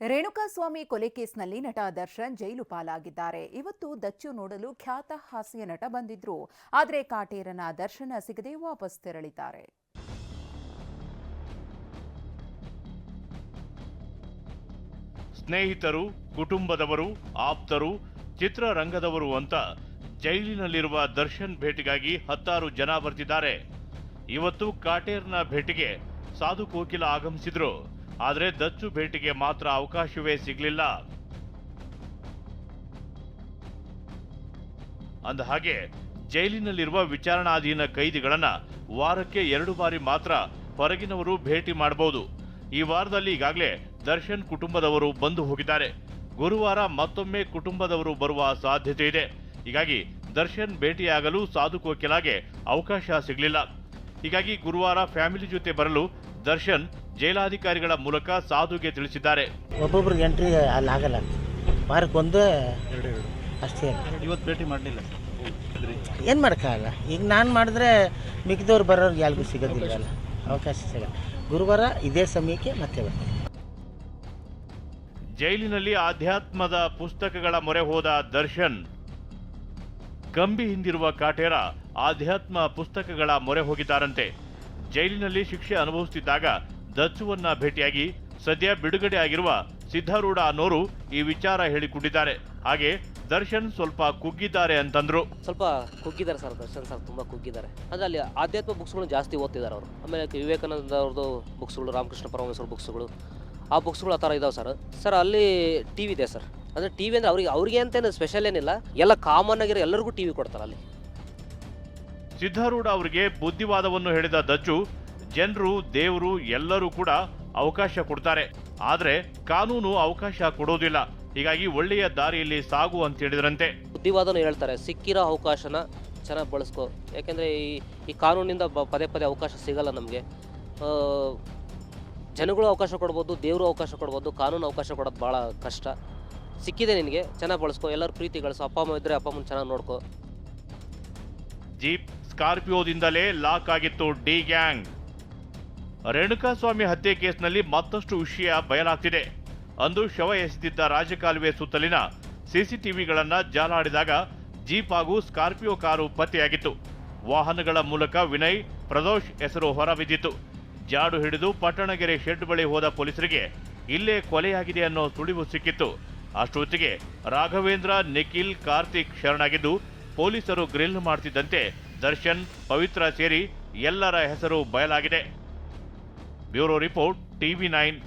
ರೇಣುಕಾಸ್ವಾಮಿ ಕೊಲೆ ಕೇಸ್ನಲ್ಲಿ ನಟ ದರ್ಶನ್ ಜೈಲು ಪಾಲಾಗಿದ್ದಾರೆ. ಇವತ್ತು ದಚ್ಚು ನೋಡಲು ಖ್ಯಾತ ಹಾಸ್ಯ ನಟ ಬಂದಿದ್ರು. ಆದರೆ ಕಾಟೇರನ ದರ್ಶನ ಸಿಗದೆ ವಾಪಸ್ ತೆರಳಿದ್ದಾರೆ. ಸ್ನೇಹಿತರು, ಕುಟುಂಬದವರು, ಆಪ್ತರು, ಚಿತ್ರರಂಗದವರು ಅಂತ ಜೈಲಿನಲ್ಲಿರುವ ದರ್ಶನ್ ಭೇಟಿಗಾಗಿ ಹತ್ತಾರು ಜನ ಬರ್ತಿದ್ದಾರೆ. ಇವತ್ತು ಕಾಟೇರ್ನ ಭೇಟಿಗೆ ಸಾಧು ಕೋಕಿಲ ಆಗಮಿಸಿದ್ರು. ಆದರೆ ದಚ್ಚು ಭೇಟಿಗೆ ಮಾತ್ರ ಅವಕಾಶವೇ ಸಿಗಲಿಲ್ಲ. ಅಂದ ಹಾಗೆ ಜೈಲಿನಲ್ಲಿರುವ ವಿಚಾರಣಾಧೀನ ಕೈದಿಗಳನ್ನ ವಾರಕ್ಕೆ ಎರಡು ಬಾರಿ ಮಾತ್ರ ಹೊರಗಿನವರು ಭೇಟಿ ಮಾಡಬಹುದು. ಈ ವಾರದಲ್ಲಿ ಈಗಾಗಲೇ ದರ್ಶನ್ ಕುಟುಂಬದವರು ಬಂದು ಹೋಗಿದ್ದಾರೆ. ಗುರುವಾರ ಮತ್ತೊಮ್ಮೆ ಕುಟುಂಬದವರು ಬರುವ ಸಾಧ್ಯತೆ ಇದೆ. ಹೀಗಾಗಿ ದರ್ಶನ್ ಭೇಟಿಯಾಗಲು ಸಾಧು ಕೋಕಿಲಾಗೆ ಅವಕಾಶ ಸಿಗಲಿಲ್ಲ. ಹೀಗಾಗಿ ಗುರುವಾರ ಫ್ಯಾಮಿಲಿ ಜೊತೆ ಬರಲು ದರ್ಶನ್ ಜೈಲಾಧಿಕಾರಿಗಳ ಮೂಲಕ ಸಾಧುಗೆ ತಿಳಿಸಿದ್ದಾರೆ. ಒಬ್ಬೊಬ್ರಿಗೆ ಎಂಟ್ರಿ ಅಲ್ಲಿ ಆಗಲ್ಲ ವಾರಕ್ಕೊಂದು ಅಷ್ಟೇ ಇವತ್ತು ಭೇಟಿ ಮಾಡಲಿಲ್ಲ. ಏನು ಮಾಡೋಕ್ಕಾಗಲ್ಲ? ಈಗ ನಾನು ಮಾಡಿದ್ರೆ ಮಿಕ್ಕಿದವ್ರು ಬರೋರ್ಗೆ ಯಾರಿಗೂ ಸಿಗೋದಿಲ್ಲ ಅವಕಾಶ ಸಿಗಲ್ಲ. ಗುರುವಾರ ಇದೇ ಸಮಯಕ್ಕೆ ಮತ್ತೆ ಬರ್ತೀನಿ. ಜೈಲಿನಲ್ಲಿ ಆಧ್ಯಾತ್ಮದ ಪುಸ್ತಕಗಳ ಮೊರೆ ಹೋದ ದರ್ಶನ್ ಕಂಬಿ ಹಿಂದಿರುವ ಕಾಟೇರ ಆಧ್ಯಾತ್ಮ ಪುಸ್ತಕಗಳ ಮೊರೆ ಹೋಗಿದ್ದಾರಂತೆ. ಜೈಲಿನಲ್ಲಿ ಶಿಕ್ಷೆ ಅನುಭವಿಸುತ್ತಿದ್ದಾಗ ದಚ್ಚುವನ್ನ ಭೇಟಿಯಾಗಿ ಸದ್ಯ ಬಿಡುಗಡೆ ಆಗಿರುವ ಸಿದ್ಧಾರೂಢ ಅನ್ನೋರು ಈ ವಿಚಾರ ಹೇಳಿಕೊಂಡಿದ್ದಾರೆ. ಹಾಗೆ ದರ್ಶನ್ ಸ್ವಲ್ಪ ಕುಗ್ಗಿದ್ದಾರೆ ಅಂತಂದ್ರು. ಸ್ವಲ್ಪ ಕುಗ್ಗಿದ್ದಾರೆ ಸರ್, ದರ್ಶನ್ ಸರ್ ತುಂಬಾ ಕುಗ್ಗಿದ್ದಾರೆ. ಅಂದ್ರೆ ಅಲ್ಲಿ ಆಧ್ಯಾತ್ಮ ಬುಕ್ಸ್ಗಳು ಜಾಸ್ತಿ ಓದ್ತಿದ್ದಾರೆ ಅವರು. ಆಮೇಲೆ ವಿವೇಕಾನಂದ ಅವ್ರದ್ದು ಬುಕ್ಸ್ಗಳು, ರಾಮಕೃಷ್ಣ ಪರಮಹಂಸರ ಬುಕ್ಸ್ಗಳು, ಆ ಬುಕ್ಸ್ಗಳು ಆ ಥರ ಇದಾವೆ ಸರ್. ಸರ್ ಅಲ್ಲಿ ಟಿ ವಿ ಇದೆ ಸರ್. ಅಂದರೆ ಟಿ ವಿ ಅಂದರೆ ಅವ್ರಿಗೆ ಅವ್ರಿಗೆ ಅಂತೇನು ಸ್ಪೆಷಲ್ ಏನಿಲ್ಲ. ಎಲ್ಲ ಕಾಮನ್ ಆಗಿರೋ ಎಲ್ಲರಿಗೂ ಟಿ ವಿ ಕೊಡ್ತಾರೆ ಅಲ್ಲಿ. ಸಿದ್ಧಾರೂಢ ಅವರಿಗೆ ಬುದ್ಧಿವಾದವನ್ನು ಹೇಳಿದ ದಚ್ಚು ಜನರು ದೇವರು ಎಲ್ಲರೂ ಕೂಡ ಅವಕಾಶ ಕೊಡ್ತಾರೆ. ಆದರೆ ಕಾನೂನು ಅವಕಾಶ ಕೊಡೋದಿಲ್ಲ. ಹೀಗಾಗಿ ಒಳ್ಳೆಯ ದಾರಿಯಲ್ಲಿ ಸಾಗು ಅಂತ ಹೇಳಿದ್ರಂತೆ. ಬುದ್ಧಿವಾದನು ಹೇಳ್ತಾರೆ ಸಿಕ್ಕಿರೋ ಅವಕಾಶನ ಚೆನ್ನಾಗಿ ಬಳಸ್ಕೋ. ಯಾಕೆಂದರೆ ಈ ಈ ಕಾನೂನಿಂದ ಬ ಪದೇ ಪದೇ ಅವಕಾಶ ಸಿಗಲ್ಲ ನಮಗೆ. ಜನಗಳು ಅವಕಾಶ ಕೊಡ್ಬೋದು ದೇವರು ಅವಕಾಶ ಕೊಡ್ಬೋದು ಕಾನೂನು ಅವಕಾಶ ಕೊಡೋದು ಭಾಳ ಕಷ್ಟ. ಸಿಕ್ಕಿದೆ ನಿನಗೆ? ಚೆನ್ನಾಗಿ ಬಳಸ್ಕೊ. ಎಲ್ಲರೂ ಪ್ರೀತಿ ಗಳಿಸು. ಅಪ್ಪ, ಅಮ್ಮ ಇದ್ರೆ ಅಪ್ಪ, ಅಮ್ಮನ ಚೆನ್ನಾಗಿ ನೋಡ್ಕೊ. ಜೀಪ್ ಸ್ಕಾರ್ಪಿಯೋದಿಂದಲೇ ಲಾಕ್ ಆಗಿತ್ತು ಡಿ ಗ್ಯಾಂಗ್. ರೇಣುಕಾಸ್ವಾಮಿ ಹತ್ಯೆ ಕೇಸ್ನಲ್ಲಿ ಮತ್ತಷ್ಟು ವಿಷಯ ಬಯಲಾಗ್ತಿದೆ. ಅಂದು ಶವ ಎಸೆದಿದ್ದ ರಾಜಕಾಲುವೆ ಸುತ್ತಲಿನ ಸಿಸಿಟಿವಿಗಳನ್ನ ಜಾಲಾಡಿದಾಗ ಜೀಪ್ ಹಾಗೂ ಸ್ಕಾರ್ಪಿಯೋ ಕಾರು ಪತ್ತೆಯಾಗಿತ್ತು. ವಾಹನಗಳ ಮೂಲಕ ವಿನಯ್, ಪ್ರದೋಷ್ ಹೆಸರು ಹೊರಬಿದ್ದಿತ್ತು. ಜಾಡು ಹಿಡಿದು ಪಟ್ಟಣಗೆರೆ ಶೆಡ್ ಬಳಿ ಹೋದ ಪೊಲೀಸರಿಗೆ ಇಲ್ಲೇ ಕೊಲೆಯಾಗಿದೆ ಅನ್ನೋ ಸುಳಿವು ಸಿಕ್ಕಿತ್ತು. ಅಷ್ಟೊತ್ತಿಗೆ ರಾಘವೇಂದ್ರ, ನಿಖಿಲ್, ಕಾರ್ತಿಕ್ ಶರಣಾಗಿದ್ದು ಪೊಲೀಸರು ಗ್ರಿಲ್ ಮಾಡ್ತಿದ್ದಂತೆ ದರ್ಶನ್, ಪವಿತ್ರ ಸೇರಿ ಎಲ್ಲರ ಹೆಸರು ಬಯಲಾಗಿದೆ. Bureau report, TV nine.